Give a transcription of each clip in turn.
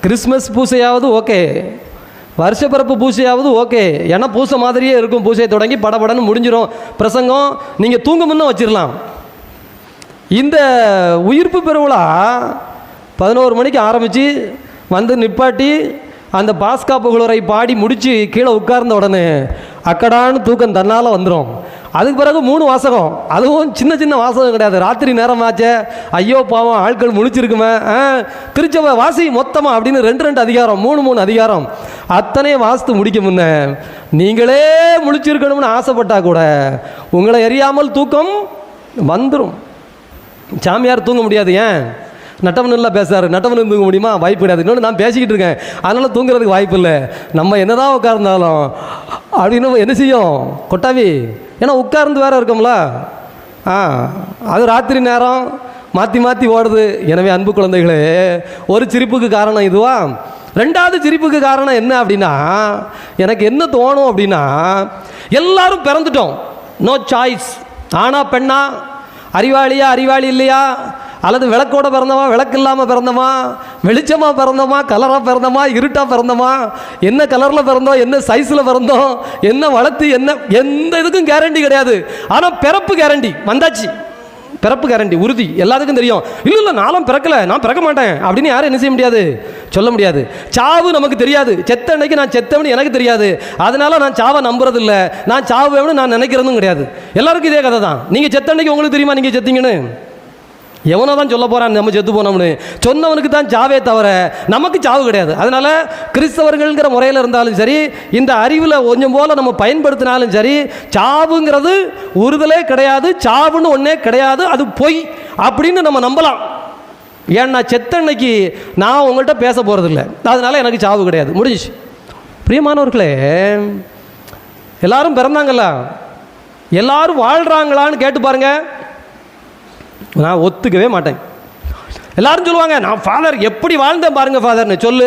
Christmas பூசையாவது okay. வருஷப்பிறப்பு பூசையாவது ஓகே. ஏன்னா பூசை மாதிரியே இருக்கும். பூசையை தொடங்கி படபடன்னு முடிஞ்சிடும் பிரசங்கம் நீங்கள் தூங்கும் முன்ன வச்சிடலாம் இந்த உயிர்ப்பு பெருவிழா பதினோரு மணிக்கு ஆரம்பித்து வந்து நிப்பாட்டி அந்த பாஸ்கா புகழுரை பாடி முடித்து கீழே உட்கார்ந்த உடனே அக்கடான்னு தூக்கம் தன்னால் வந்துடும் அதுக்கு பிறகு மூணு வாசகம். அதுவும் சின்ன சின்ன வாசகம் கிடையாது. ராத்திரி நேரமாச்சே. ஐயோ பாவம் ஆட்கள் முழிச்சிருக்குமே ஆ, திருச்சபை வாசி மொத்தமாக அப்படின்னு ரெண்டு ரெண்டு அதிகாரம் மூணு மூணு அதிகாரம். அத்தனையும் வாசித்து முடிக்க முன்ன நீங்களே முழிச்சிருக்கணும்னு ஆசைப்பட்டா கூட உங்களை எரியாமல் தூக்கம் வந்துடும் சாமியார் தூங்க முடியாது ஏன்? நட்டவன் நல்லா பேசுறாரு. நட்டவன் தூங்க முடியுமா? வாய்ப்பு கிடையாது. இன்னொன்று நான் பேசிக்கிட்டு இருக்கேன். அதனால் தூங்குறதுக்கு வாய்ப்பு இல்லை. நம்ம என்னதான் உட்கார்ந்தாலும் அப்படின்னு என்ன செய்யும்? கொட்டாவி. ஏன்னா உட்கார்ந்து வேற இருக்கோம்ல. ஆ அது ராத்திரி நேரம் மாற்றி மாற்றி ஓடுது. எனவே அன்பு குழந்தைகளே ஒரு சிரிப்புக்கு காரணம் இதுவா? ரெண்டாவது சிரிப்புக்கு காரணம் என்ன அப்படின்னா எனக்கு என்ன தோணும் அப்படின்னா எல்லாரும் பிறந்துட்டோம். நோ சாய்ஸ் ஆனா பெண்ணா? அறிவாளியா அறிவாளி இல்லையா? அல்லது விளக்கோட பிறந்தவா விளக்கு இல்லாமல் பிறந்தவா வெளிச்சமாக பிறந்தோமா கலராக பிறந்தோமா இருட்டாக பிறந்தோமா என்ன கலரில் பிறந்தோம் என்ன சைஸில் பிறந்தோம் என்ன வளர்த்து என்ன எந்த இதுக்கும் கேரண்டி கிடையாது. ஆனால் பிறப்பு கேரண்டி வந்தாச்சு. பிறப்பு கேரண்டி உறுதி. எல்லாத்துக்கும் தெரியும். இல்லை இல்லை நானும் பிறக்கல நான் பிறக்க மாட்டேன். அப்படின்னு யாரும் என்ன செய்ய முடியாது? சொல்ல முடியாது. சாவு நமக்கு தெரியாது. செத்த அன்னைக்கு நான் செத்தவனு எனக்கு தெரியாது. அதனால நான் சாவை நம்புறது இல்லை நான் சாவேன்னு நான் நினைக்கிறதும் கிடையாது. எல்லாருக்கும் இதே கதை தான் நீங்கள் செத்த அன்னைக்கு உங்களுக்கு தெரியுமா நீங்கள் செத்தீங்கன்னு? எவனோ தான் சொல்ல போகிறான் நம்ம செத்து போனோம்னு? சொன்னவனுக்கு தான் சாவே தவிர நமக்கு சாவு கிடையாது. அதனால் கிறிஸ்தவர்கள்ங்கிற முறையில் இருந்தாலும் சரி இந்த அறிவில் கொஞ்சம் போல் நம்ம பயன்படுத்தினாலும் சரி சாவுங்கிறது உறுதலே கிடையாது சாவுன்னு ஒன்றே கிடையாது அது பொய் அப்படின்னு நம்ம நம்பலாம். ஏன்னா செத்தன்னைக்கு நான் உங்கள்கிட்ட பேச போகிறதில்ல அதனால் எனக்கு சாவு கிடையாது. முடிஞ்சிச்சு. பிரியமானவர்களே எல்லாரும் பிறந்தாங்களா எல்லாரும் வாழ்கிறாங்களான்னு கேட்டு பாருங்கள் நான் ஒத்துக்கவே மாட்டேன். எல்லாரும் சொல்லுவாங்க நான் ஃபாதர் எப்படி வாழ்ந்தேன் பாருங்க ஃபாதர்னு சொல்லு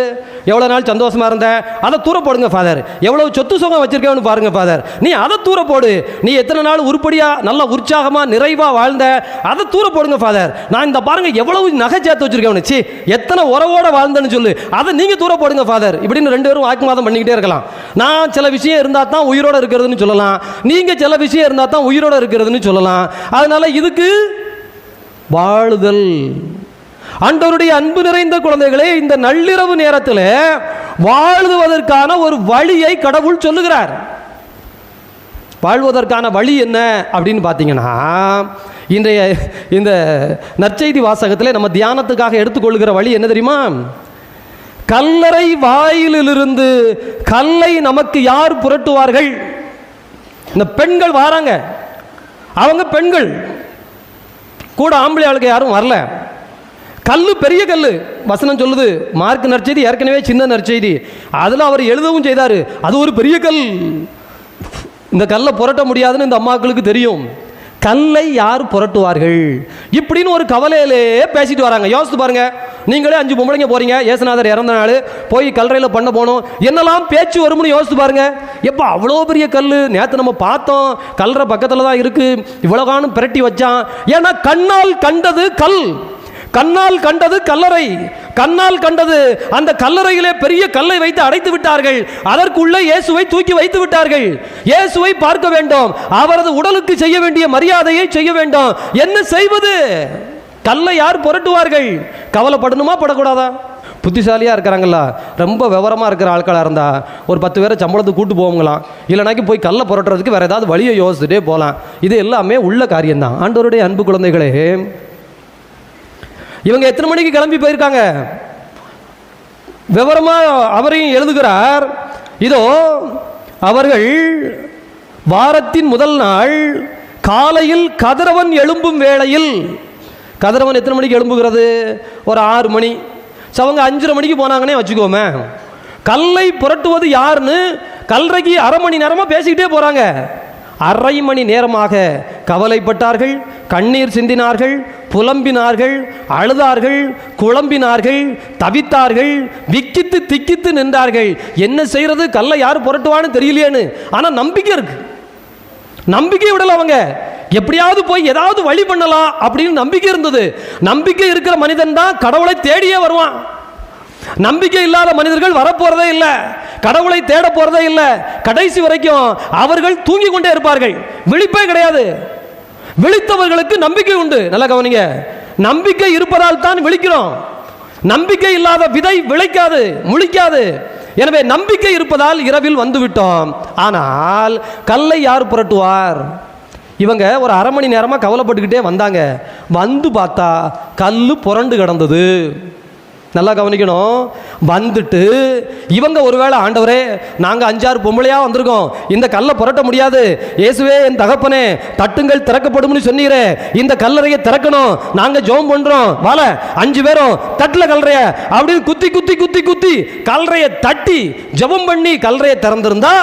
எவ்வளோ நாள் சந்தோஷமாக இருந்தேன்? அதை தூர போடுங்க ஃபாதர் எவ்வளவு சொத்து சுகம் வச்சிருக்கேன்னு பாருங்க ஃபாதர் நீ அதை தூர போடு. நீ எத்தனை நாள் உருப்படியாக நல்ல உற்சாகமாக நிறைவாக வாழ்ந்த அதை தூர போடுங்க ஃபாதர் நான் இந்த பாருங்க எவ்வளவு நகை சேர்த்து வச்சுருக்கேன் சி எத்தனை உறவோட வாழ்ந்தேன்னு சொல்லு. அதை நீங்கள் தூர போடுங்க ஃபாதர் இப்படின்னு ரெண்டு பேரும் வாக்குவாதம் பண்ணிக்கிட்டே இருக்கலாம். நான் சில விஷயம் இருந்தால் தான் உயிரோடு இருக்கிறதுன்னு சொல்லலாம். நீங்கள் சில விஷயம் இருந்தால் தான் உயிரோடு இருக்கிறதுன்னு சொல்லலாம். அதனால் இதுக்கு வாழுதல். ஆண்டவருடைய அன்பு நிறைந்த குழந்தைகளே இந்த நள்ளிரவு நேரத்தில் வாழுவதற்கான ஒரு வழியை கடவுள் சொல்லுகிறார். வாழ்வதற்கான வழி என்ன அப்படின்னு பார்த்தீங்கன்னா இன்றைய இந்த நற்செய்தி வாசகத்தில் நம்ம தியானத்துக்காக எடுத்துக்கொள்கிற வழி என்ன தெரியுமா? கல்லறை வாயிலிலிருந்து கல்லை நமக்கு யார் புரட்டுவார்கள்? இந்த பெண்கள் வாராங்க. அவங்க பெண்கள். கூட ஆம்பளை ஆளுக்கு யாரும் வரல. கல் பெரிய கல் வசனம் சொல்லுது மார்க் நற்செய்தி ஏற்கனவே சின்ன நற்செய்தி. அதில் அவர் எழுதவும் செய்தார். அது ஒரு பெரிய கல். இந்த கல்லை புரட்ட முடியாதுன்னு இந்த அம்மாக்களுக்கு தெரியும். கல்லை யார் புரட்டுவார்கள்? இப்படின்னு ஒரு கவலையிலே பேசிட்டு வராங்க. யோசித்து பாருங்கள் நீங்களே அஞ்சு பொம்பளைங்க போறீங்க ஏசுநாதர் இறந்த நாள் போய் கல்லறையில் பண்ண போனோம். என்னெல்லாம் பேச்சு வரும்னு யோசித்து பாருங்க. எப்போ அவ்வளோ பெரிய கல் நேற்று நம்ம பார்த்தோம் கல்லறை பக்கத்தில் தான் இருக்கு. இவ்வளோ காணும் பிரட்டி வச்சான். ஏன்னா கண்ணால் கண்டது கல். கண்ணால் கண்டது கல்லறை. கண்ணால் கண்டது அந்த கல்லறையிலே பெரிய கல்லை வைத்து அடைத்து விட்டார்கள். அதற்குள்ளே இயேசுவை தூக்கி வைத்து விட்டார்கள். இயேசுவை பார்க்க வேண்டும். அவரது உடலுக்கு செய்ய வேண்டிய மரியாதையை செய்ய வேண்டும். என்ன செய்வது? கல்லை யார் புரட்டுவார்கள்? கவலைப்படணுமா? படக்கூடாதா? புத்திசாலியாக இருக்கிறாங்களா ரொம்ப விவரமாக இருக்கிற ஆட்களாக இருந்தால் ஒரு பத்து பேரை சம்பளத்துக்கு கூட்டு போவாங்களாம் இல்லைனாக்கி போய் கல்லை புரட்டுறதுக்கு வேறு ஏதாவது வழியை யோசிச்சுட்டே போகலாம். இது எல்லாமே உள்ள காரியம்தான். ஆண்டவருடைய அன்பு குழந்தைகளே. இவங்க எத்தனை மணிக்கு கிளம்பி போயிருக்காங்க? விவரமாக அவரையும் எழுதுகிறார். இதோ அவர்கள் வாரத்தின் முதல் நாள் காலையில் கதிரவன் எழும்பும் வேளையில் கதிரவன் எத்தனை மணிக்கு எழும்புகிறது? ஒரு ஆறு மணி. ஸோ அவங்க அஞ்சரை மணிக்கு போனாங்கன்னே வச்சுக்கோமே. கல்லை புரட்டுவது யாருன்னு கல்றைக்கு அரை மணி நேரமாக பேசிக்கிட்டே போகிறாங்க அரை மணி நேரமாக கவலைப்பட்டார்கள் கண்ணீர் சிந்தினார்கள் புலம்பினார்கள் அழுதார்கள் குழம்பினார்கள் தவித்தார்கள் விக்கித்து திக்கித்து நின்றார்கள். என்ன செய்கிறது கல்லை யார் புரட்டுவான்னு தெரியலையேன்னு. ஆனால் நம்பிக்கை இருக்குது நம்பிக்கை விடல அவங்க. எப்படியாவது போய் ஏதாவது வழி பண்ணலாம் அப்படின்னு நம்பிக்கை இருந்தது. நம்பிக்கை இருக்கிற மனிதன் தான் கடவுளை தேடியே வருவான். நம்பிக்கை இல்லாத மனிதர்கள் வரப்போறதே இல்லை. கடவுளை தேட போறதே இல்லை. கடைசி வரைக்கும் அவர்கள் தூங்கி கொண்டே இருப்பார்கள். விழிப்பே கிடையாது. விழித்தவர்களுக்கு நம்பிக்கை உண்டு. நல்லா கவனிங்க. நம்பிக்கை இருப்பதால் தான் விழிக்கிறோம். நம்பிக்கை இல்லாத விதை விளைக்காது முழிக்காது. எனவே நம்பிக்கை இருப்பதால் இரவில் வந்து விட்டோம் ஆனால் கல்லை யார் புரட்டுவார்? இவங்க ஒரு அரை மணி நேரமாக கவலைப்பட்டுக்கிட்டே வந்தாங்க. வந்து பார்த்தா கல் புரண்டு கிடந்தது. நல்லா கவனிக்கணும். வந்துட்டு இவங்க ஒருவேளை ஆண்டவரே நாங்கள் அஞ்சாறு பொம்பளையாக வந்திருக்கோம். இந்த கல்லை புரட்ட முடியாது. இயேசுவே என் தகப்பனே தட்டுங்கள் திறக்கப்படும்னு சொன்னீரே. இந்த கல்லறையை திறக்கணும். நாங்கள் ஜெபம் பண்ணுறோம் வாழ அஞ்சு பேரும் தட்டில் கல்லறைய. அப்படின்னு குத்தி குத்தி குத்தி குத்தி கல்லறையை தட்டி ஜெபம் பண்ணி கல்லறையை திறந்திருந்தா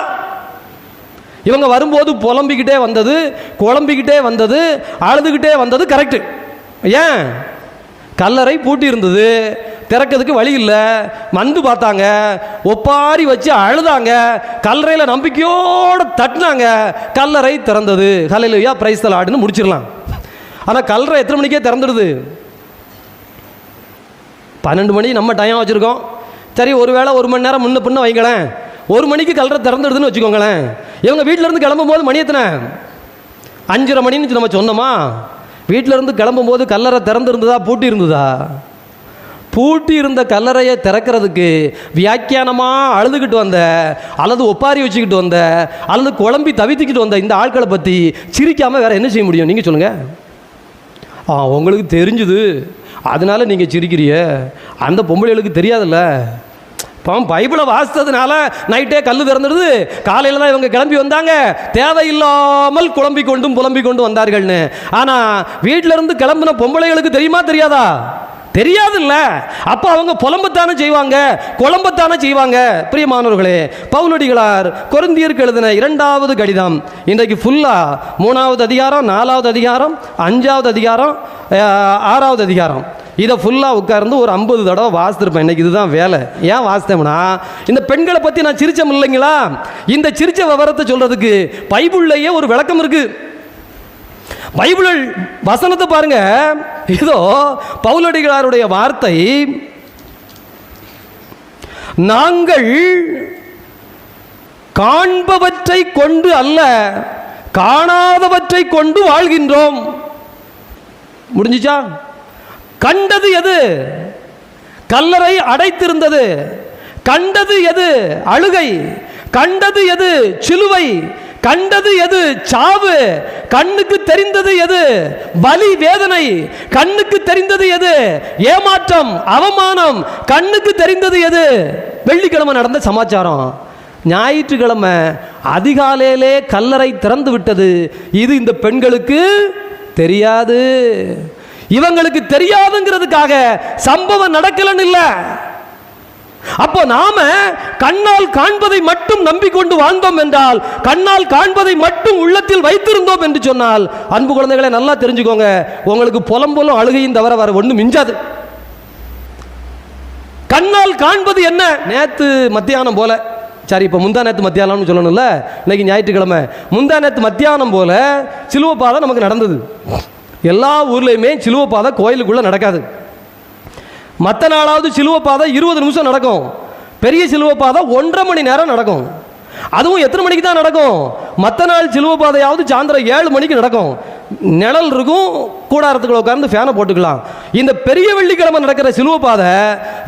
இவங்க வரும்போது புலம்பிக்கிட்டே வந்தது குழம்பிக்கிட்டே வந்தது அழுதுகிட்டே வந்தது கரெக்டு ஏன்? கல்லறை பூட்டி இருந்தது திறக்கிறதுக்கு வழி இல்லை. வந்து பார்த்தாங்க. ஒப்பாரி வச்சு அழுதாங்க. கல்லறையில் நம்பிக்கையோடு தட்டினாங்க. கல்லறை திறந்தது. கலையிலையா பிரைஸ் ஆடுன்னு முடிச்சிடலாம். ஆனால் கல்லறை எத்தனை மணிக்கே திறந்துடுது? பன்னெண்டு மணி நம்ம டைம் வச்சுருக்கோம். சரி ஒரு வேளை ஒரு மணி நேரம் முன்ன பின்ன வைங்களேன். ஒரு மணிக்கு கல்லறை திறந்துடுதுன்னு வச்சுக்கோங்களேன். இவங்க வீட்டில் இருந்து கிளம்பும் போது மணி எத்தனை? அஞ்சரை மணின்னு நம்ம சொன்னோமா? வீட்டிலேருந்து கிளம்பும் போது கல்லறை திறந்துருந்ததா பூட்டி இருந்ததா பூட்டி இருந்த கல்லறையை திறக்கிறதுக்கு வியாக்கியானமாக அழுதுகிட்டு வந்த அல்லது ஒப்பாரி வச்சுக்கிட்டு வந்த அல்லது குழம்பி தவித்துக்கிட்டு வந்த இந்த ஆட்களை பற்றி சிரிக்காமல் வேறு என்ன செய்ய முடியும்? நீங்கள் சொல்லுங்கள் ஆ உங்களுக்கு தெரிஞ்சுது. அதனால நீங்கள் சிரிக்கிறிய அந்த பொம்பளைகளுக்கு தெரியாதுல்ல. இப்போ பைபிளை வாசித்ததுனால நைட்டே கல் திறந்துடுது. காலையில் தான் இவங்க கிளம்பி வந்தாங்க. தேவையில்லாமல் குழம்பி கொண்டும் புலம்பி கொண்டு வந்தார்கள்னு. ஆனால் வீட்டிலேருந்து இருந்து பொம்பளைகளுக்கு தெரியுமா தெரியாதா? தெரியாதுல்ல. அப்போ அவங்க புலம்பத்தானே செய்வாங்க குழம்பத்தானே செய்வாங்க. பிரியமானவர்களே பவுலடிகளார் கொருந்தியருக்கு எழுதின இரண்டாவது கடிதம். இன்றைக்கு ஃபுல்லாக மூணாவது அதிகாரம் நாலாவது அதிகாரம் அஞ்சாவது அதிகாரம் ஆறாவது அதிகாரம். இதை ஃபுல்லாக உட்கார்ந்து ஒரு ஐம்பது தடவை வாசித்திருப்பேன். இன்றைக்கி இதுதான் வேலை. ஏன் வாசித்தோம்னா இந்த பெண்களை பற்றி நான் சிரிச்சம் இல்லைங்களா இந்த சிரிச்ச விவரத்தை சொல்கிறதுக்கு பைபிள்லேயே ஒரு விளக்கம் இருக்குது பைபிள் வசனத்தை பாருங்க. இதோ பவுலடிகளாருடைய வார்த்தை. நாங்கள் காண்பவற்றை கொண்டு அல்ல காணாதவற்றை கொண்டு வாழ்கின்றோம். முடிஞ்சிச்சா? கண்டது எது? கல்லறை அடைத்திருந்தது. கண்டது எது? அழுகை. கண்டது எது? சிலுவை. கண்டது எது? சாவு. கண்ணுக்கு தெரிந்தது எது? வலி வேதனை. கண்ணுக்கு தெரிந்தது எது? ஏமாற்றம் அவமானம். கண்ணுக்கு தெரிந்தது எது? வெள்ளிக்கிழமை நடந்த சமாச்சாரம். ஞாயிற்றுக்கிழமை அதிகாலையிலே கல்லறை திறந்து விட்டது. இது இந்த பெண்களுக்கு தெரியாது. இவங்களுக்கு தெரியாதுங்கிறதுக்காக சம்பவம் நடக்கலன்னு இல்லை. அப்போ நாம கண்ணால் காண்பதை மட்டும் நம்பிக்கொண்டு வாழ்ந்தோம் என்றால் கண்ணால் காண்பதை மட்டும் உள்ளத்தில் வைத்திருந்தோம் என்று சொன்னால் அன்பு குழந்தைகளை நல்லா தெரிஞ்சுக்கோங்க. உங்களுக்கு புலம்பலும் அழுகையும் தவிர வர ஒன்றும் மிஞ்சாது. கண்ணால் காண்பது என்ன? நேத்து மத்தியானம் போல. சரி இப்போ முந்தா நேற்று மத்தியானம்னு சொல்லணும்ல? இன்னைக்கு ஞாயிற்றுக்கிழமை. முந்தா நேற்று மத்தியானம் போல சிலுவை பாதை நமக்கு நடந்தது. எல்லா ஊர்லேயுமே சிலுவை பாதை கோயிலுக்குள்ளே நடக்காது. மற்ற நாளாவது சிலுவை பாதை இருபது நிமிஷம் நடக்கும். பெரிய சிலுவை பாதை ஒன்றரை மணி நேரம் நடக்கும். அதுவும் எத்தனை மணிக்கு தான் நடக்கும்? மற்ற நாள் சிலுவை பாதையாவது சாயந்தரம் ஏழு மணிக்கு நடக்கும். நிழல் இருக்கும் கூடாரத்துக்குள்ள உட்கார்ந்து ஃபேனை போட்டுக்கலாம். இந்த பெரிய வெள்ளிக்கிழமை நடக்கிற சிலுவை பாதை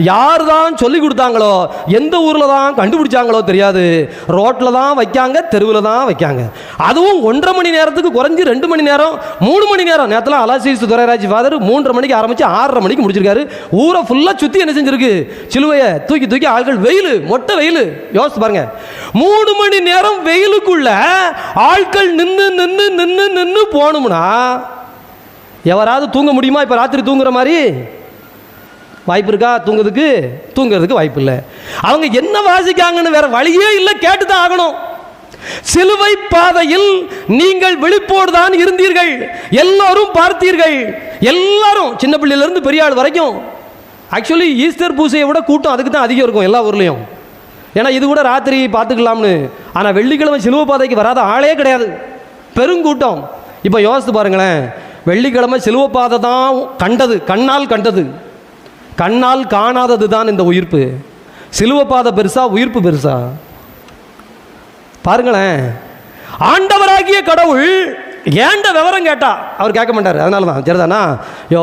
யார் தான் சொல்லி கொடுத்தாங்களோ எந்த ஊரில் தான் கண்டுபிடிச்சாங்களோ தெரியாது. ரோட்டில் தான் வைக்காங்க தெருவில் தான் வைக்காங்க. அதுவும் ஒன்றரை மணி நேரத்துக்கு குறைஞ்சி ரெண்டு மணி நேரம் மூணு மணி நேரம். நேரத்தில் அலாசிஸ் துரைராஜ் ஃபாதர் மூன்றரை மணிக்கு ஆரம்பித்து ஆறரை மணிக்கு முடிச்சிருக்காரு. ஊரை ஃபுல்லாக சுற்றி என்ன செஞ்சிருக்கு? சிலுவையை தூக்கி தூக்கி ஆட்கள் வெயில் மொட்டை வெயில். யோசிச்சு பாருங்க. மூணு மணி நேரம் வெயிலுக்குள்ள ஆட்கள் நின்று நின்று நின்று நின்று போகணும்னா எவராவது தூங்க முடியுமா? இப்போ ராத்திரி தூங்குற மாதிரி? வாய்ப்பு இருக்கா? தூங்குறதுக்கு? தூங்குறதுக்கு வாய்ப்பு இல்லை. அவங்க என்ன வாசிக்காங்கன்னு வேற வழியே இல்லை கேட்டு தான் ஆகணும். சிலுவை பாதையில் நீங்கள் விழிப்போடு தான் இருந்தீர்கள். எல்லாரும் பார்த்தீர்கள். எல்லாரும் சின்ன பிள்ளையிலேருந்து பெரிய ஆள் வரைக்கும். ஆக்சுவலி ஈஸ்டர் பூசையை விட கூட்டம் அதுக்கு தான் அதிகம் இருக்கும் எல்லா ஊர்லேயும். ஏன்னா இது கூட ராத்திரி பார்த்துக்கலாம்னு. ஆனால் வெள்ளிக்கிழமை சிலுவை பாதைக்கு வராத ஆளே கிடையாது. பெருங்கூட்டம். இப்போ யோசித்து பாருங்களேன். வெள்ளிக்கிழமை சிலுவை பாதை தான் கண்டது கண்ணால் கண்டது. கண்ணால் காணாதது தான் இந்த உயிர்ப்பு. சிலுவப்பாதை பெருசா உயிர்ப்பு பெருசா? பாருங்களேன். ஆண்டவராகிய கடவுள் ஏண்ட விவரம் கேட்டா? அவர் கேட்க மாட்டார். அதனால தான் சரிதானா? யோ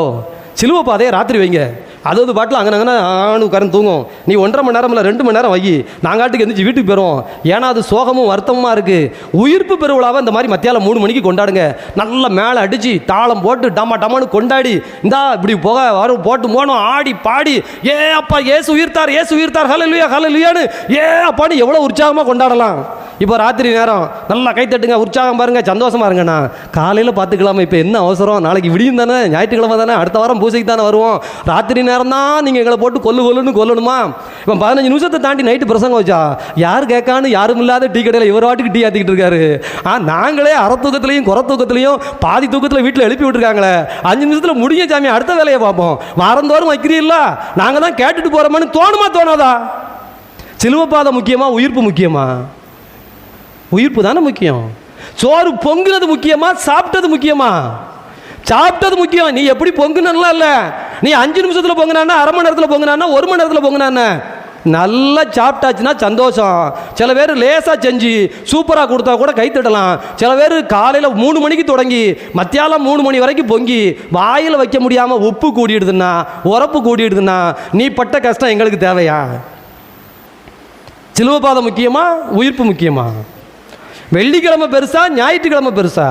சிலுவை பாதையை ராத்திரி வைங்க. அது அது பாட்டில் அங்கே அங்கே ஆணு உட்கார்ந்து தூங்கும். நீ ஒன்றரை மணி நேரம் இல்லை ரெண்டு மணி நேரம் வை. நாங்காட்டுக்கு எந்திரிச்சு வீட்டுக்கு போயிடும் ஏன்னா அது சோகமும் வருத்தமாக இருக்குது உயிர்ப்பு பெருவிழாவை இந்த மாதிரி மத்தியாலம் மூணு மணிக்கு கொண்டாடுங்க. நல்லா மேலே அடித்து தாளம் போட்டு டமா டமான்னு கொண்டாடி இந்தா இப்படி போக வரும் போட்டு போனோம் ஆடி பாடி ஏ அப்பா ஏசு உயிர்த்தார் ஏசு உயிர்த்தார் ஹலலுயா ஹலலுயான்னு ஏ அப்பான்னு எவ்வளோ உற்சாகமாக கொண்டாடலாம். இப்போ ராத்திரி நேரம் நல்லா கை தட்டுங்க உற்சாகம் பாருங்க சந்தோஷமா இருங்கண்ணா. காலையில் பார்த்துக்கலாமா இப்போ என்ன அவசரம்? நாளைக்கு விடியும் தானே ஞாயிற்றுக்கிழமை தானே அடுத்த வாரம் பூஜைக்கு தானே வருவோம். ராத்திரி நேரம் தான் நீங்கள் எங்களை போட்டு கொல்லு கொல்லுன்னு கொல்லணுமா? இப்போ பதினஞ்சு நிமிஷத்தை தாண்டி நைட்டு பிரசங்கம் வச்சா யார் கேட்கான்னு யாரும் இல்லாத டீ கடையில் இவர் வாட்டுக்கு டீ ஆற்றிக்கிட்டு இருக்காரு. ஆ நாங்களே அரை தூக்கத்துலையும் குறை தூக்கத்துலையும் பாதி தூக்கத்தில் வீட்டில் எழுப்பி விட்டுருக்காங்களே. அஞ்சு நிமிஷத்தில் முடிய சாமி அடுத்த வேலையை பார்ப்போம். வாரந்தோறும் வைக்கிறீங்களா நாங்கள் தான் கேட்டுட்டு போகிறோமான்னு தோணுமா தோணாதா? சிலுவப்பாதை முக்கியமா உயிர்ப்பு முக்கியமா? உயிர்ப்பு தானே முக்கியம். சோறு பொங்குறது முக்கியமா சாப்பிட்டது முக்கியமா? சாப்பிட்டது முக்கியம். நீ எப்படி பொங்குனலாம் இல்லை. நீ அஞ்சு நிமிஷத்தில் பொங்குனான்னா அரை மணி நேரத்தில் பொங்குனான்னா ஒரு மணி நேரத்தில் பொங்குனான்னா. நல்லா சாப்பிட்டாச்சுன்னா சந்தோஷம். சில பேர் லேசாக செஞ்சு சூப்பராக கொடுத்தா கூட கை தட்டலாம். சில பேர் காலையில் மூணு மணிக்கு தொடங்கி மத்தியானம் மூணு மணி வரைக்கும் பொங்கி வாயில் வைக்க முடியாமல் உப்பு கூடிடுதுன்னா உரப்பு கூடிடுதுன்னா நீ பட்ட கஷ்டம் எங்களுக்கு தேவையா? சிலுவபாதம் முக்கியமா? உயிர்ப்பு முக்கியமா? வெள்ளிக்கிழமை பெருசா? ஞாயிற்றுக்கிழமை பெருசா?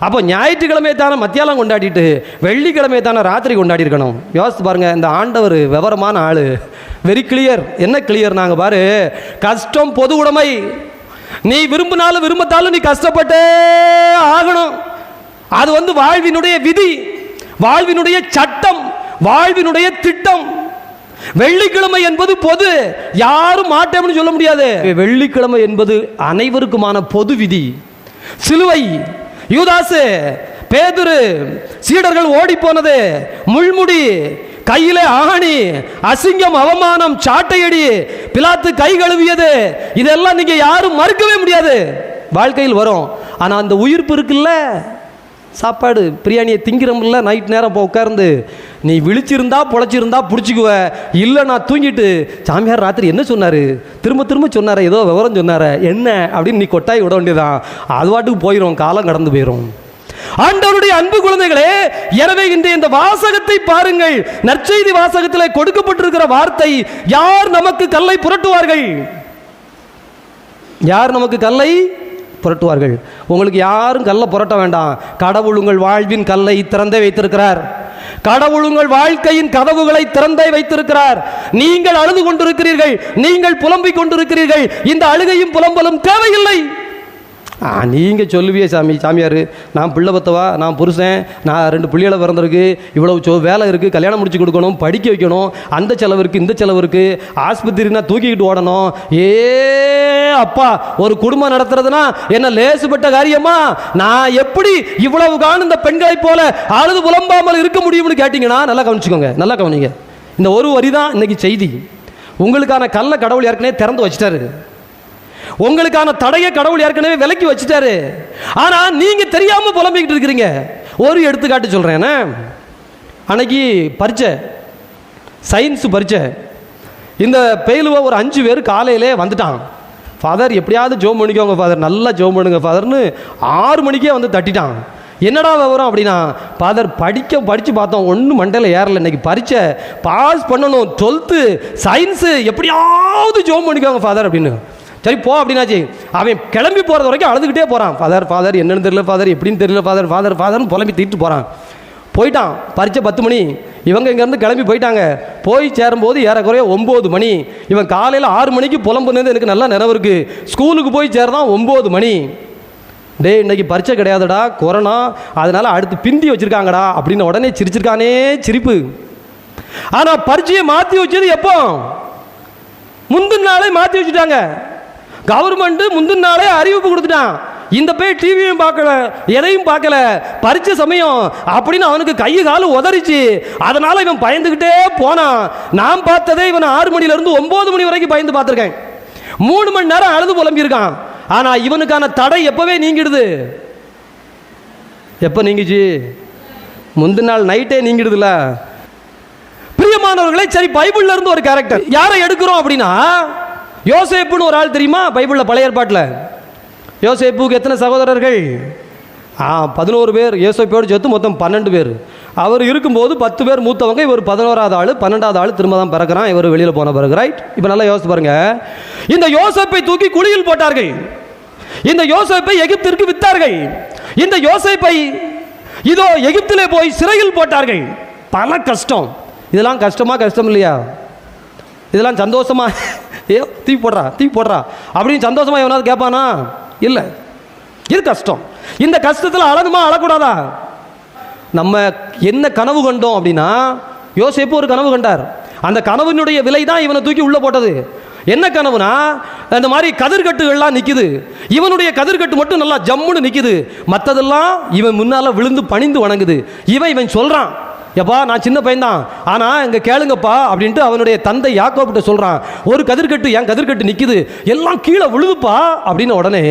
அப்போ ஞாயிற்றுக்கிழமை தானே மத்தியாலம் கொண்டாடிட்டு வெள்ளிக்கிழமை தானே ராத்திரி கொண்டாடி இருக்கணும் யோசித்து பாருங்கள் இந்த ஆண்டவர் விவரமான ஆள். வெரி கிளியர் என்ன கிளியர் நாங்கள் பாரு? கஷ்டம் பொது உடைமை. நீ விரும்பினாலும் விரும்பத்தாலும் நீ கஷ்டப்பட்டே ஆகணும். அது வந்து வாழ்வினுடைய விதி வாழ்வினுடைய சட்டம் வாழ்வினுடைய திட்டம். வெள்ளிக்கிழமை என்பது பொது. யாரும் மாட்டோம்னு சொல்ல முடியாது. வெள்ளிக்கிழமை என்பது அனைவருக்குமான பொது விதி. சிலுவை. யூதாசு பேதுரு சீடர்கள் ஓடி போனது முள்முடி கையிலே ஆணி அசிங்கம் அவமானம் சாட்டையடி பிலாத்து கை கழுவியது. இதெல்லாம் நீங்க யாரும் மறுக்கவே முடியாது. வாழ்க்கையில் வரும். ஆனா அந்த உயிர்ப்பு இருக்குல்ல? சாப்பாடு பிரியாணியை திங்கிறோம்ல நைட் நேரம் இப்போ உட்கார்ந்து நீ விழிச்சிருந்தா பொழைச்சிருந்தா பிடிச்சிக்குவ இல்லை நான் தூங்கிட்டு சாமியார் ராத்திரி என்ன சொன்னார்? திரும்ப திரும்ப சொன்னார் ஏதோ விவரம் சொன்னார் என்ன? அப்படின்னு நீ கொட்டாய் விட வேண்டியதான் அது பாட்டுக்கு போயிடும் காலம் கடந்து போயிடும் ஆண்டவருடைய அன்பு குழந்தைகளே எனவே இன்றைய இந்த வாசகத்தை பாருங்கள். நற்செய்தி வாசகத்தில் கொடுக்கப்பட்டிருக்கிற வார்த்தை யார் நமக்கு கல்லை புரட்டுவார்கள்? யார் நமக்கு கல்லை புரட்டுவார்கள். உங்களுக்கு யாரும் கல்லை புரட்ட வேண்டாம். கடவுள் உங்கள் வாழ்வின் கல்லை திறந்தே வைத்திருக்கிறார். கடவுள் உங்கள் வாழ்க்கையின் கதவுகளை திறந்தே வைத்திருக்கிறார். நீங்கள் அழுது கொண்டிருக்கிறீர்கள். நீங்கள் புலம்பிக் கொண்டிருக்கிறீர்கள். இந்த அழுகையும் புலம்பலும் தேவையில்லை. நீங்கள் சொல்லுவியே சாமி சாமியார். நான் பிள்ளை பத்தவா? நான் புருஷன். நான் ரெண்டு பிள்ளைகளை பிறந்திருக்கு. இவ்வளோ சோ வேலை இருக்குது கல்யாணம் முடிச்சு கொடுக்கணும் படிக்க வைக்கணும். அந்த செலவு இருக்குது இந்த செலவு இருக்குது ஆஸ்பத்திரினா தூக்கிக்கிட்டு ஓடணும். ஏ அப்பா ஒரு குடும்பம் நடத்துறதுனா என்ன லேசுப்பட்ட காரியமா? நான் எப்படி இவ்வளவு காணும் இந்த பெண்களை போல அழுது புலம்பாமல் இருக்க முடியும்னு கேட்டிங்கன்னா நல்லா கவனிச்சுக்கோங்க நல்லா கவனிங்க. இந்த ஒரு வரி தான் இன்னைக்கு செய்தி. உங்களுக்கான கல்ல கடவுள் ஏற்கனவே திறந்து வச்சிட்டாரு. உங்களுக்கான தடையை கடவுள் ஏற்கனவே விலக்கி வச்சுட்டாரு. ஆனால் நீங்கள் தெரியாமல் புலம்பிக்கிட்டு இருக்கிறீங்க. ஒரு எடுத்துக்காட்டு சொல்கிறேன் அன்னைக்கு பரீட்சை சயின்ஸ் பரீட்சை. இந்த பெயிலுவை ஒரு அஞ்சு பேர் காலையிலே வந்துட்டான் ஃபாதர் எப்படியாவது ஜோம் பண்ணிக்கோங்க ஃபாதர் நல்லா ஜோம் பண்ணுங்க ஃபாதர்னு ஆறு மணிக்கே வந்து தட்டிட்டான் என்னடா விவரம் அப்படின்னா ஃபாதர் படிக்க படித்து பார்த்தோம் ஒன்றும் மண்டையில் ஏறல. இன்னைக்கு பரீட்சை பாஸ் பண்ணணும் டுவெல்த்து சயின்ஸு எப்படியாவது ஜோம் பண்ணிக்கோங்க ஃபாதர் அப்படின்னு. சரி போ அப்படின்னாச்சு. அவன் கிளம்பி போகிறது வரைக்கும் அழுதுகிட்டே போகிறான் ஃபாதர் ஃபாதர் என்னென்னு தெரியல ஃபாதர் எப்படின்னு தெரியல ஃபாதர் ஃபாதர் ஃபாதர்னு புலம்பி தீட்டு போகிறான் போயிட்டான். பரீட்சை பத்து மணி. இவங்க இங்கேருந்து கிளம்பி போயிட்டாங்க. போய் சேரும்போது ஏறக்குறைய ஒம்பது மணி. இவன் காலையில் ஆறு மணிக்கு புலம்புனது எனக்கு நல்லா நினைவு இருக்குது ஸ்கூலுக்கு போய் சேர்தான் ஒம்பது மணி. டேய் இன்னைக்கு பரிச்சை கிடையாதுடா கொரோனா அதனால் அடுத்து பிந்தி வச்சுருக்காங்கடா அப்படின்னு உடனே சிரிச்சிருக்கானே சிரிப்பு. ஆனால் பரீட்சையை மாற்றி வச்சது எப்போ? முந்தின நாளே மாற்றி வச்சுட்டாங்க. கவர்மெண்ட்டு முந்தின நாளே அறிவிப்பு கொடுத்துட்டான். இந்த போய் டிவியும் பார்க்கல எதையும் பார்க்கல. பறிச்ச சமயம் அப்படின்னு அவனுக்கு கை கால் உதறிச்சு. அதனால இவன் பயந்துக்கிட்டே போனான். நான் பார்த்ததே இவன் ஆறு மணிலேருந்து ஒம்பது மணி வரைக்கும் பயந்து பார்த்துருக்கேன். மூணு மணி நேரம் அழுது புலம்பியிருக்கான். ஆனால் இவனுக்கான தடை எப்போவே நீங்கிடுது. எப்போ நீங்கிச்சு? முந்தின நாள் நைட்டே நீங்கிடுதுல பிரியமானவர்களே சரி பைபிள்ல இருந்து ஒரு கேரக்டர் யாரை எடுக்கிறோம் அப்படின்னா யோசேப்புன்னு ஒரு ஆள் தெரியுமா? பைபிளில் பழைய ஏற்பாட்டில். யோசேப்புக்கு எத்தனை சகோதரர்கள்? ஆ பதினோரு பேர். யோசேப்போடு சேர்த்து மொத்தம் பன்னெண்டு பேர். அவர் இருக்கும்போது பத்து பேர் மூத்தவங்க. இவர் பதினோராவது ஆள் பன்னெண்டாவது ஆள் திரும்ப தான் பிறக்கிறான். இவர் வெளியில் போன பிறகு ரைட் இப்போ நல்லா யோசிச்சு பாருங்க. இந்த யோசேப்பை தூக்கி குழியில் போட்டார்கள். இந்த யோசப்பை எகிப்திற்கு வித்தார்கள். இந்த யோசேப்பை இதோ எகிப்திலே போய் சிறையில் போட்டார்கள். பல கஷ்டம். இதெல்லாம் கஷ்டமா கஷ்டம் இல்லையா? இதெல்லாம் சந்தோஷமா? ஏ தீ போடுறா தீ போடுறா. அப்படின்னு சந்தோஷமாக எவனாவது கேட்பானா இல்லை. இது கஷ்டம். இந்த கஷ்டத்தில் அழகுமா அழக்கூடாதா? நம்ம என்ன கனவு கண்டோம் அப்படின்னா யோசேப்பு ஒரு கனவு கண்டார். அந்த கனவினுடைய விலை தான் இவனை தூக்கி உள்ளே போட்டது. என்ன கனவுனா அந்த மாதிரி கதிர்கட்டுகள்லாம் நிற்கிது இவனுடைய கதிர்கட்டு மட்டும் நல்லா ஜம்முன்னு நிற்கிது மற்றதெல்லாம் இவன் முன்னால் விழுந்து பணிந்து வணங்குது. இவன் இவன் சொல்கிறான் எப்பா நான் சின்ன பையன்தான். ஆனால் இங்கே கேளுங்கப்பா அப்படின்ட்டு அவனுடைய தந்தை யாக்கோப்பிட்ட சொல்கிறான் ஒரு கதிர்கட்டு என் கதிர்கட்டு நிற்கிது எல்லாம் கீழே விழுதுப்பா அப்படின்னு உடனே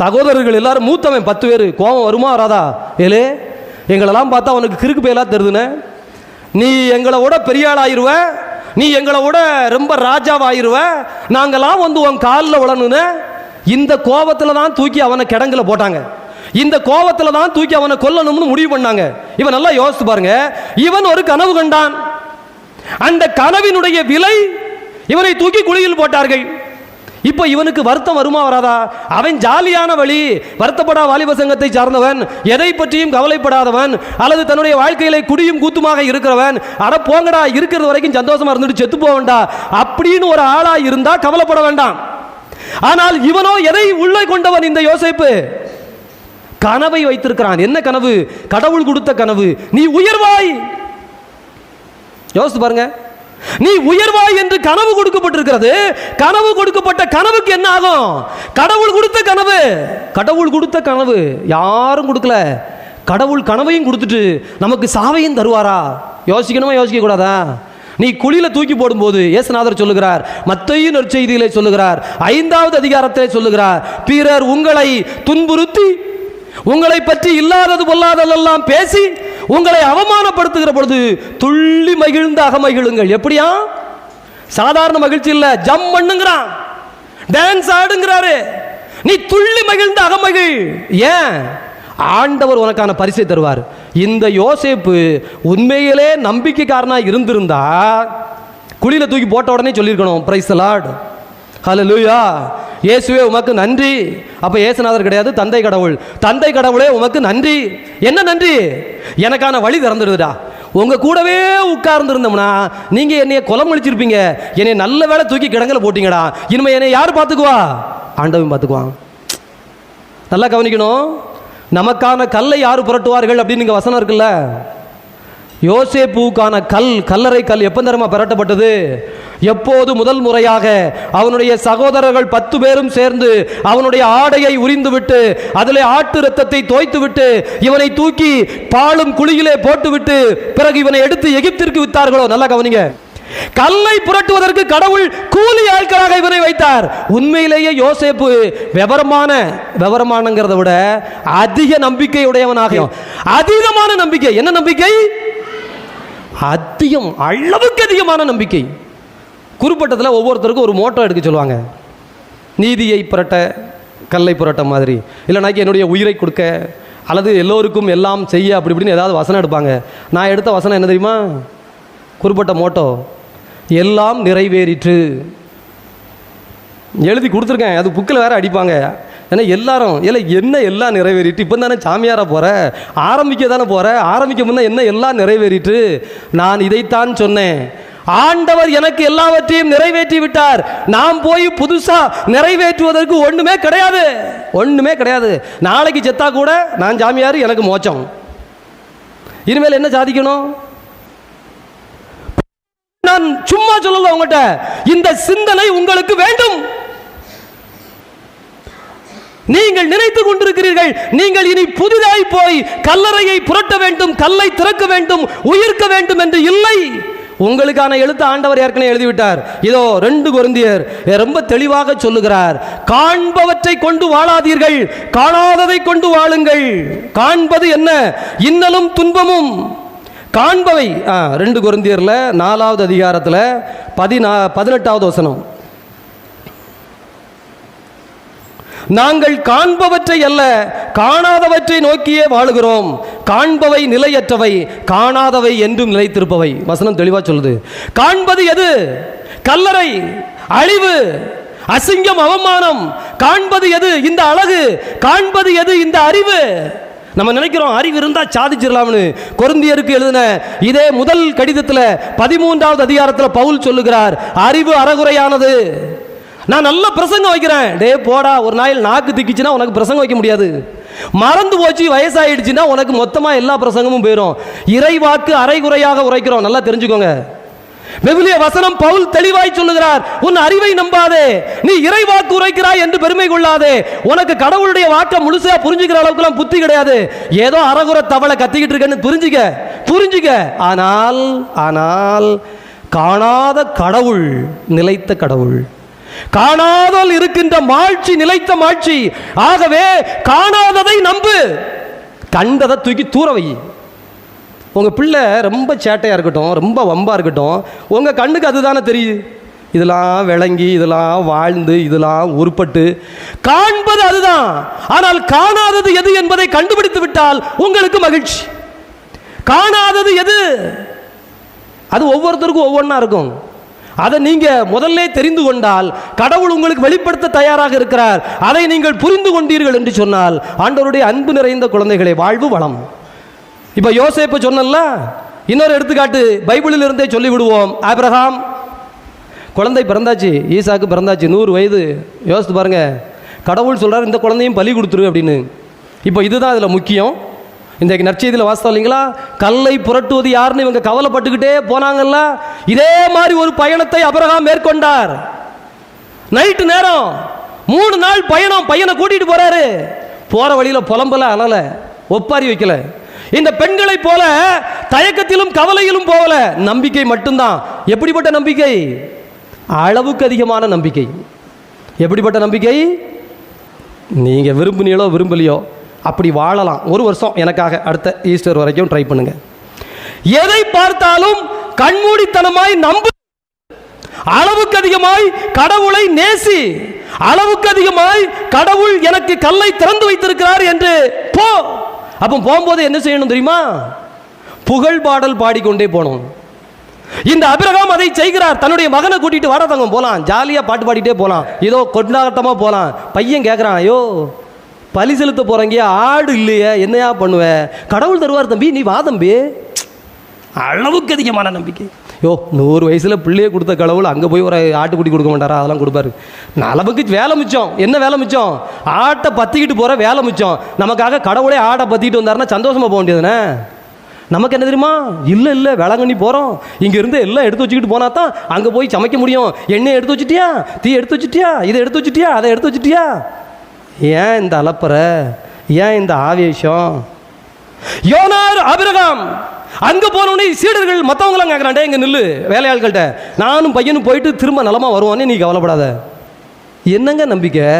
சகோதரர்கள் எல்லாரும் மூத்தவன் பத்து பேர் கோபம் வருமா வராதா? ஏலே எங்களெல்லாம் பார்த்தா அவனுக்கு கிறுக்கு பேலாக தெரியுதுண்ணே நீ எங்களை விட பெரிய ஆளாயிருவ நீ எங்களை விட ரொம்ப ராஜாவாயிருவ நாங்களாம் வந்து உன் காலில் விழணுன்னு இந்த கோபத்தில் தான் தூக்கி அவனை கிடங்கில் போட்டாங்க. இந்த கோபத்தில் தான் தூக்கி அவனை கொல்லணும்னு முடிவு பண்ணாங்க. இவன் நல்லா யோசித்து பாருங்க. இவன் ஒரு கனவு கண்டான். அந்த கனவினுடைய விலை இவனை தூக்கி குழியில் போட்டார்கள். இப்போ இவனுக்கு வருத்தம் வருமா வராதா? அவன் ஜாலியான வழி வருத்தப்படா வாலிப சங்கத்தை சார்ந்தவன் எதை பற்றியும் கவலைப்படாதவன் அல்லது தன்னுடைய வாழ்க்கையில குடியும் கூத்துமாக இருக்கிறவன் அட போங்கடா இருக்கிறது வரைக்கும் சந்தோஷமா இருந்துட்டு செத்து போவண்டா அப்படின்னு ஒரு ஆளா இருந்தா கவலைப்பட வேண்டாம். ஆனால் இவனோ எதை உள்ளே கொண்டவன் இந்த யோசிப்பு? கனவை வைத்திருக்கிறான். என்ன கனவு? கடவுள் கொடுத்த கனவு. நீ உயர்வாய். யோசித்து பாருங்க. நீ உயர்வாய் என்று கனவு கொடுக்கப்பட்டிருக்கிறது. கனவு கொடுக்கப்பட்ட கனவுக்கு என்ன ஆகும்? கடவுள் கொடுத்த கனவு. கடவுள் கொடுத்த கனவு. யாரும் கொடுக்கல. கடவுள் கனவையும் கொடுத்துட்டு நமக்கு சாவையும் தருவாரா? யோசிக்கணுமா? யோசிக்க கூடாதா நீ குழியில தூக்கி போடும்போது இயேசுநாதர் சொல்லுகிறார் மத்தையும் நற்செய்தியிலே சொல்லுகிறார் ஐந்தாவது அதிகாரத்திலே சொல்லுகிறார் பிறர் உங்களை துன்புறுத்தி உங்களை பற்றி இல்லாதது பொல்லாததெல்லாம் பேசி உங்களை அவமானப்படுத்துகிற பொழுது துள்ளி மகிழ்ந்த அகமகிழுங்கள் எப்படியா? சாதாரண மகிழ்ச்சி இல்ல. ஜம் பண்ணுங்கிறான். டான்ஸ் ஆடுங்கிறாரு. நீ துள்ளி மகிழ்ந்த அகமகிழ் ஏன்? ஆண்டவர் உனக்கான பரிசை தருவார். இந்த யோசேப்பு உண்மையிலே நம்பிக்கைக்காரனா இருந்திருந்தா குழியில் தூக்கி போட்ட உடனே சொல்லியிருக்கணும். பிரைஸ் லார்ட் லூயா இயேசுவே உமக்கு நன்றி. அப்போ இயேசுநாதர் கிடையாது தந்தை கடவுள். தந்தை கடவுளே உமக்கு நன்றி. என்ன நன்றி? எனக்கான வழி திறந்துடுதுடா. உங்கள் கூடவே உட்கார்ந்துருந்தோம்னா நீங்கள் என்னைய கொலம் அழிச்சிருப்பீங்க என்னை நல்ல வேலை தூக்கி கிடங்கல போட்டிங்கடா. இனிமே என்னை யார் பார்த்துக்குவா? ஆண்டவன் பார்த்துக்குவான். நல்லா கவனிக்கணும். நமக்கான கல்லை யார் புரட்டுவார்கள் அப்படின்னு நீங்கள் வசனம் இருக்குல்ல? யோசேப்புக்கான கல் கல்லறை கல் எப்போ தரமா பெறட்டப்பட்டது எப்போது முதல் முறையாக அவனுடைய சகோதரர்கள் பத்து பேரும் சேர்ந்து அவனுடைய ஆடையை உரிந்துவிட்டு அதிலே ஆட்டு ரத்தத்தை தோய்த்து விட்டு இவனை தூக்கி பாழும் குழியிலே போட்டுவிட்டு பிறகு இவனை எடுத்து எகிப்திற்கு வித்தார்களோ நல்லா கவனிங்க. கல்லை புரட்டுவதற்கு கடவுள் கூலி ஆட்களாக இவனை வைத்தார். உண்மையிலேயே யோசேப்பு விவரமான விவரமானங்கிறத விட அதிக நம்பிக்கை உடையவனாக அதிகமான நம்பிக்கை. என்ன நம்பிக்கை? அதிகம் அளவுக்கு அதிகமான நம்பிக்கை. குறிப்பிட்டத்தில் ஒவ்வொருத்தருக்கும் ஒரு மோட்டோ எடுக்க சொல்லுவாங்க. நீதியை புரட்ட கல்லை புரட்ட மாதிரி. இல்லைனாக்கி என்னுடைய உயிரை கொடுக்க அல்லது எல்லோருக்கும் எல்லாம் செய்ய அப்படி இப்படின்னு ஏதாவது வசனம் எடுப்பாங்க. நான் எடுத்த வசனம் என்ன தெரியுமா? குறிப்பிட்ட மோட்டோ. எல்லாம் நிறைவேறிற்று. எழுதி கொடுத்துருக்கேன். அது புக்கில் வேறு அடிப்பாங்க. ஏன்னா எல்லாரும் இல்லை என்ன எல்லாம் நிறைவேறிட்டு இப்போ தானே சாமியாராக போகிற ஆரம்பிக்க தானே போகிற ஆரம்பிக்க முன்னே என்ன எல்லாம் நிறைவேறிட்டு? நான் இதைத்தான் சொன்னேன். ஆண்டவர் எனக்கு எல்லாவற்றையும் நிறைவேற்றி விட்டார். நாம் போய் புதுசாக நிறைவேற்றுவதற்கு ஒன்றுமே கிடையாது. ஒன்றுமே கிடையாது. நாளைக்கு செத்தா கூட நான் சாமியார் எனக்கு மோச்சம் இனிமேல் என்ன சாதிக்கணும்? நான் சும்மா சொல்லல உங்கள்கிட்ட இந்த சிந்தனை உங்களுக்கு வேண்டும். நீங்கள் நினைத்துக் கொண்டிருக்கிறீர்கள் நீங்கள் இனி புதிதாய் போய் கல்லறையை புரட்ட வேண்டும் கல்லை திறக்க வேண்டும் உயிர்க்க வேண்டும் என்று இல்லை. உங்களுக்கான எழுத்து ஆண்டவர் ஏற்கனவே எழுதிவிட்டார். இதோ ரெண்டு குருந்தியர் ரொம்ப தெளிவாக சொல்லுகிறார். காண்பவற்றை கொண்டு வாழாதீர்கள் காணாததை கொண்டு வாழுங்கள். காண்பது என்ன? இன்னலும் துன்பமும். காண்பவை ஆ, ரெண்டு குருந்தியரில் நாலாவது அதிகாரத்தில் பதினா பதினெட்டாவது வசனம். நாங்கள் காண்பவற்றை அல்ல காணாதவற்றை நோக்கியே வாழுகிறோம். காண்பவை நிலையற்றவை காணாதவை என்றும் நிலைத்திருப்பவை. வசனம் தெளிவா சொல்லுது. காண்பது எது? கல்லறை அழிவு அசிங்கம் அவமானம். காண்பது எது? இந்த அழகு. காண்பது எது? இந்த அறிவு. நம்ம நினைக்கிறோம் அறிவு இருந்தா சாதிச்சிடலாம்னு. கொருந்தியருக்கு எழுதின இதே முதல் கடிதத்தில் பதிமூன்றாவது அதிகாரத்தில் பவுல் சொல்லுகிறார் அறிவு அறகுறையானது. நான் நல்ல பிரசங்கம் வைக்கிறேன். டே போடா ஒரு நாயில் நாக்கு திக்கிச்சுன்னா உனக்கு பிரசங்கம் வைக்க முடியாது. மறந்து போச்சு வயசாயிடுச்சுன்னா உனக்கு மொத்தமாக எல்லா பிரசங்கமும் போயிடும் இறைவாக்கு அரைகுறையாக உரைக்கிறோம். நல்லா தெரிஞ்சுக்கோங்க. வெகுலிய வசனம் பவுல் தெளிவாய் சொல்லுகிறார். உன் அறிவை நம்பாதே நீ இறைவாக்கு உரைக்கிறாய் என்று பெருமை கொள்ளாதே. உனக்கு கடவுளுடைய வாக்க முழுசா புரிஞ்சுக்கிற அளவுக்குலாம் புத்தி கிடையாது. ஏதோ அறகுறை தவளை கத்திக்கிட்டு இருக்கேன்னு புரிஞ்சுக்க புரிஞ்சுக்க. ஆனால் ஆனால் காணாத கடவுள் நிலைத்த கடவுள். காணாதல் இருக்கின்ற மாட்சி நிலைத்த மாட்சி ஆகவே காணாததை நம்பு. கண்டதை தூக்கி தூர வை. உங்கள் பிள்ளை ரொம்ப சேட்டையாக இருக்கட்டும் ரொம்ப வம்பாக இருக்கட்டும் உங்கள் கண்ணுக்கு அதுதானே தெரியுது. இதெல்லாம் விளங்கி இதெல்லாம் வாழ்ந்து இதெல்லாம் உருப்பட்டு. காண்பது அதுதான். ஆனால் காணாதது எது என்பதை கண்டுபிடித்து விட்டால் உங்களுக்கு மகிழ்ச்சி. காணாதது எது? அது ஒவ்வொருத்தருக்கும் ஒவ்வொன்றா இருக்கும். அதை நீங்க முதல்ல தெரிந்து கொண்டால் கடவுள் உங்களுக்கு வெளிப்படுத்த தயாராக இருக்கிறார். அதை நீங்கள் புரிந்து கொண்டீர்கள் என்று சொன்னால் ஆண்டவருடைய அன்பு நிறைந்த குழந்தைகளை வாழ்வு வளம். இப்போ யோசேப்பு சொன்னல இன்னொரு எடுத்துக்காட்டு பைபிளில் இருந்தே சொல்லிவிடுவோம். ஆப்ரஹாம் குழந்தை பிறந்தாச்சு ஈசாக்கு பிறந்தாச்சு நூறு வயது. யோசித்து பாருங்கள் கடவுள் சொல்கிறார் இந்த குழந்தையும் பலி கொடுத்துரு அப்படின்னு. இப்போ இதுதான் இதில் முக்கியம். இன்றைக்கு நற்செய்தியில் வாசித்தோம் இல்லைங்களா கல்லை புரட்டுவது யாருன்னு இவங்க கவலைப்பட்டுக்கிட்டே போனாங்கல்ல? இதே மாதிரி ஒரு பயணத்தை அபரகாம் மேற்கொண்டார். நைட்டு நேரம். மூணு நாள் பயணம். பையனை கூட்டிட்டு போறாரு. போற வழியில் புலம்பல அழல ஒப்பாரி வைக்கல. இந்த பெண்களை போல தயக்கத்திலும் கவலையிலும் போகல. நம்பிக்கை மட்டும்தான். எப்படிப்பட்ட நம்பிக்கை? அளவுக்கு அதிகமான நம்பிக்கை. எப்படிப்பட்ட நம்பிக்கை? நீங்க விரும்புனீங்களோ விரும்பலையோ அப்படி வாழலாம். ஒரு வருஷம் எனக்காக அடுத்த ஈஸ்டர் வரைக்கும் ட்ரை பண்ணுங்க. எதை பார்த்தாலும் கண்மூடித்தனமாய் நம்பு. அளவுக்கு அதிகமாய் கடவுளை நேசி. அளவுக்கு அதிகமாய் கடவுள் எனக்கு கல்லை திறந்து வைத்திருக்கிறார் என்று போ. அப்போ போகும்போது என்ன செய்யணும் தெரியுமா? புகழ் பாடல் பாடிக்கொண்டே போனோம் இந்த அபிரகாம் அதை செய்கிறார். தன்னுடைய மகனை கூட்டிட்டு வாடா தங்கம் போலாம். ஜாலியா பாட்டு பாடிட்டே போலாம். ஏதோ கொண்டாட்டமா போலாம். பையன் கேட்குறான் ஐயோ பலி செலுத்த போறங்க ஆடு இல்லையே என்னையா பண்ணுவ? கடவுள் தருவார் தம்பி நீ வா தம்பி. அளவுக்கு அதிகமான நம்பிக்கை. யோ நூறு வயசுல பிள்ளைய கொடுத்த கடவுள் அங்கே போய் ஒரு ஆட்டுக்குட்டி கொடுக்க மாட்டாரா? அதெல்லாம் கொடுப்பாரு. அளவுக்கு வேலை மிச்சம். என்ன வேலை மிச்சம்? ஆட்டை பத்திக்கிட்டு போற வேலை மிச்சம். நமக்காக கடவுளே ஆட்டை பத்திக்கிட்டு வந்தாருன்னா சந்தோஷமா போக வேண்டியதுனே நமக்கு என்ன தெரியுமா? இல்லை இல்லை வேளாங்கண்ணி போகிறோம் இங்கேருந்து எல்லாம் எடுத்து வச்சுக்கிட்டு போனா தான் அங்கே போய் சமைக்க முடியும். எண்ணெய் எடுத்து வச்சுட்டியா? தீ எடுத்து வச்சுட்டியா? இதை எடுத்து வச்சுட்டியா? அதை எடுத்து வச்சுட்டியா? ஏன் இந்த அலப்பற ஏன் இந்த ஆவேசம்? யோனார் அபிரகாம் அங்க போனோடனே சீடர்கள் மற்றவங்களாம் கேட்கறாண்டே இங்கே இங்க நில்லு வேலையாள்கள்ட்ட. நானும் பையனும் போயிட்டு திரும்ப நலமா வருவானே நீ கவலைப்படாத. என்னங்க நம்பிக்கை?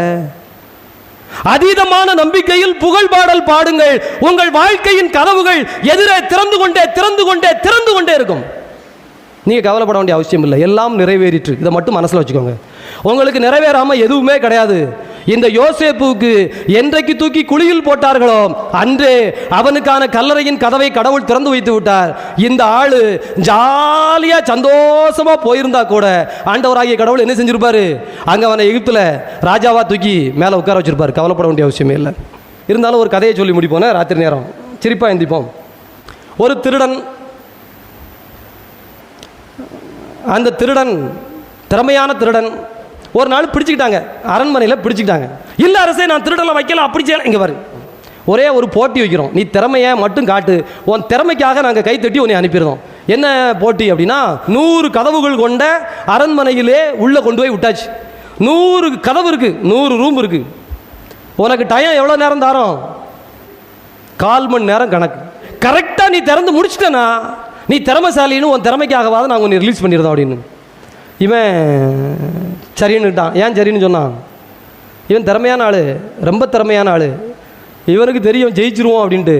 அதீதமான நம்பிக்கையில் புகழ் பாடல் பாடுங்கள். உங்கள் வாழ்க்கையின் கதவுகள் எதிரே திறந்து கொண்டே திறந்து கொண்டே திறந்து கொண்டே இருக்கும். நீங்கள் கவலைப்பட வேண்டிய அவசியம் இல்லை. எல்லாம் நிறைவேறிற்று. இதை மட்டும் மனசில் வச்சுக்கோங்க. உங்களுக்கு நிறைவேறாமல் எதுவுமே கிடையாது. இந்த யோசேப்புக்கு என்றைக்கு தூக்கி குழியில் போட்டார்களோ அன்றே அவனுக்கான கல்லறையின் கதவை கடவுள் திறந்து வைத்து விட்டார். இந்த ஆளு ஜாலியா சந்தோஷமா போயிருந்தா கூட ஆண்டவராகிய கடவுள் என்ன செஞ்சிருப்பாரு? அங்க அவனை எகிப்துல ராஜாவா தூக்கி மேலே உட்கார வச்சிருப்பாரு. கவலைப்பட வேண்டிய அவசியமே இல்லை. இருந்தாலும் ஒரு கதையை சொல்லி முடிப்போனே ராத்திரி நேரம். சிரிப்பா எந்திப்போம். ஒரு திருடன் அந்த திருடன் திறமையான திருடன் ஒரு நாள் பிடிச்சிக்கிட்டாங்க. அரண்மனையில் பிடிச்சிக்கிட்டாங்க. இல்லை அரசே நான் திருடலை வைக்கல அப்படி செய்யலாம் இங்கே பாரு. ஒரே ஒரு போட்டி வைக்கிறோம். நீ திறமையை மட்டும் காட்டு. உன் திறமைக்காக நாங்கள் கை தட்டி உன்னை அனுப்பிடுறோம். என்ன போட்டி அப்படின்னா நூறு கதவுகள் கொண்ட அரண்மனையிலே உள்ளே கொண்டு போய் விட்டாச்சு. நூறு கதவு இருக்குது நூறு ரூம் இருக்குது உனக்கு டைம் எவ்வளோ நேரம் தாரோம்? கால் மணி நேரம் கணக்கு. கரெக்டாக நீ திறந்து முடிச்சிட்டனா நீ திறமைசாலின்னு உன் திறமைக்காகவாத நாங்கள் உன்னை ரிலீஸ் பண்ணிடுறோம் அப்படின்னு. இவன் சரின்னுட்டான் ஏன் சரின்னு சொன்னான்? இவன் திறமையான ஆள். ரொம்ப திறமையான ஆள். இவனுக்கு தெரியும் ஜெயிச்சிருவோம் அப்படின்ட்டு.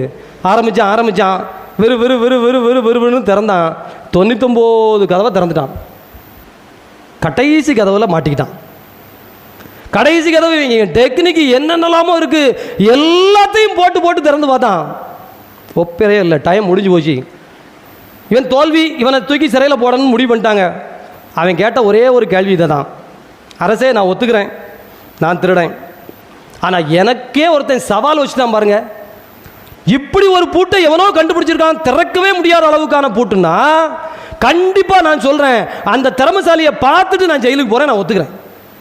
ஆரம்பித்தான் ஆரம்பித்தான் வெறு வெறு வெறு வெறு வெறு விறுவிறுன்னு திறந்தான். தொண்ணூத்தொம்போது கதவை திறந்துட்டான். கடைசி கதவில் மாட்டிக்கிட்டான். கடைசி கதவு டெக்னிக் என்னென்னலாமோ இருக்குது எல்லாத்தையும் போட்டு போட்டு திறந்து பார்த்தான். ஒப்பரே இல்லை டைம் முடிஞ்சு போச்சு. இவன் தோல்வி இவனை தூக்கி சிறையில் போடணும்னு முடிவு பண்ணிட்டாங்க. அவன் கேட்ட ஒரே ஒரு கேள்வி இதை தான் அரசே நான் ஒத்துக்கிறேன். நான் திருடேன். ஆனால் எனக்கே ஒருத்தன் சவால் வச்சுட்டான் பாருங்க. இப்படி ஒரு பூட்டை எவனோ கண்டுபிடிச்சிருக்கான் திறக்கவே முடியாத அளவுக்கான பூட்டுன்னா கண்டிப்பாக நான் சொல்கிறேன் அந்த திறமசாலியை பார்த்துட்டு நான் ஜெயிலுக்கு போகிறேன் நான் ஒத்துக்கிறேன்.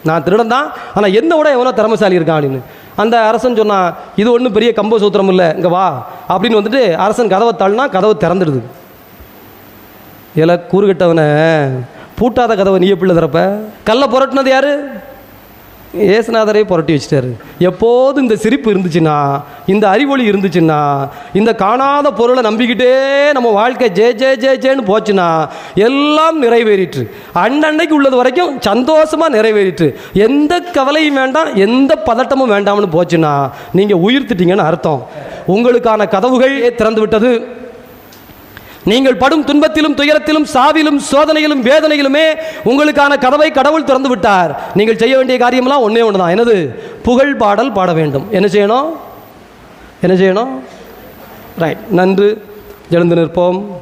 நான் திருடன் தான் ஆனால் என்ன விட எவனோ திறமசாலி இருக்கான் அப்படின்னு. அந்த அரசன் சொன்னான் இது ஒன்றும் பெரிய கம்ப சூத்திரம் இல்லை இங்கே வா. அப்படின்னு வந்துட்டு அரசன் கதவை தள்ளினா கதவை திறந்துடுது. இல கூறுகட்டவனை பூட்டாத கதவை நீ எப்படி திறப்ப. கல்லை புரட்டினது யார்? ஏசுநாதரே புரட்டி வச்சிட்டாரு. எப்போது இந்த சிரிப்பு இருந்துச்சுன்னா இந்த அறிவொளி இருந்துச்சுன்னா இந்த காணாத பொருளை நம்பிக்கிட்டே நம்ம வாழ்க்கை ஜே ஜே ஜே ஜேன்னு போச்சுன்னா எல்லாம் நிறைவேறிட்டு அன்னன்னைக்கு உள்ளது வரைக்கும் சந்தோஷமாக நிறைவேறிட்டு எந்த கவலையும் வேண்டாம் எந்த பதட்டமும் வேண்டாம்னு போச்சுன்னா நீங்கள் உயிர்த்துட்டீங்கன்னு அர்த்தம். உங்களுக்கான கதவுகள் திறந்து விட்டது நீங்கள் படும் துன்பத்திலும் துயரத்திலும் சாவிலும் சோதனையிலும் வேதனையிலுமே உங்களுக்கான கதவை கடவுள் திறந்து விட்டார். நீங்கள் செய்ய வேண்டிய காரியமெல்லாம் ஒன்றே ஒன்று தான் என்னது? புகழ் பாடல் பாட வேண்டும். என்ன செய்யணும்? என்ன செய்யணும்? ரைட் நன்று. எழுந்து நிற்போம்.